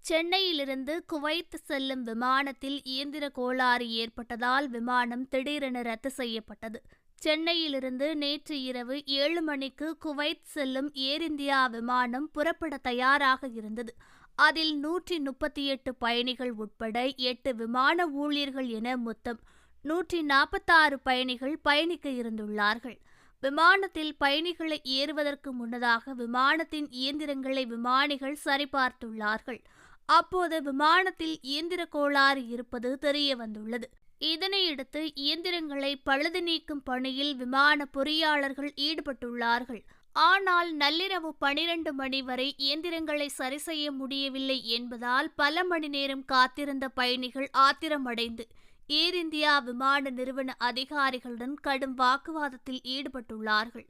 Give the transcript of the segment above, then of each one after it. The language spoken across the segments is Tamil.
சென்னையிலிருந்து குவைத் செல்லும் விமானத்தில் இயந்திர கோளாறு ஏற்பட்டதால் விமானம் திடீரென ரத்து செய்யப்பட்டது. சென்னையிலிருந்து நேற்று இரவு ஏழு மணிக்கு குவைத் செல்லும் ஏர் இந்தியா விமானம் புறப்பட தயாராக இருந்தது. அதில் நூற்றி முப்பத்தி எட்டு பயணிகள் உட்பட எட்டு விமான ஊழியர்கள் என மொத்தம் நூற்றி நாற்பத்தாறு பயணிகள் பயணிக்க இருந்துள்ளார்கள். விமானத்தில் பயணிகளை ஏறுவதற்கு முன்னதாக விமானத்தின் இயந்திரங்களை விமானிகள் சரிபார்த்துள்ளார்கள். அப்போது விமானத்தில் இயந்திர கோளாறு இருப்பது தெரிய வந்துள்ளது. இதனையடுத்து இயந்திரங்களை பழுது நீக்கும் பணியில் விமான பொறியாளர்கள் ஈடுபட்டுள்ளார்கள். ஆனால் நள்ளிரவு பனிரெண்டு மணி வரை இயந்திரங்களை சரி செய்ய முடியவில்லை என்பதால் பல மணி நேரம் காத்திருந்த பயணிகள் ஆத்திரமடைந்து ஏர் இந்தியா விமான நிறுவன அதிகாரிகளுடன் கடும் வாக்குவாதத்தில் ஈடுபட்டுள்ளார்கள்.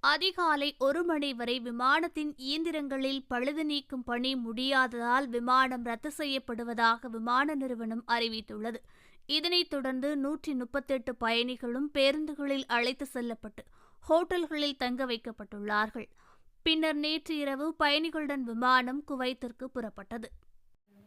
அதிகாலை ஒரு மணி வரை விமானத்தின் இயந்திரங்களில் பழுது நீக்கும் பணி முடியாததால் விமானம் ரத்து செய்யப்படுவதாக விமான நிறுவனம் அறிவித்துள்ளது. இதனைத் தொடர்ந்து நூற்றி முப்பத்தெட்டு பயணிகளும் பேருந்துகளில் அழைத்து செல்லப்பட்டு ஹோட்டல்களில் தங்க வைக்கப்பட்டுள்ளார்கள். பின்னர் நேற்று இரவு பயணிகளுடன் விமானம் குவைத்திற்கு புறப்பட்டது.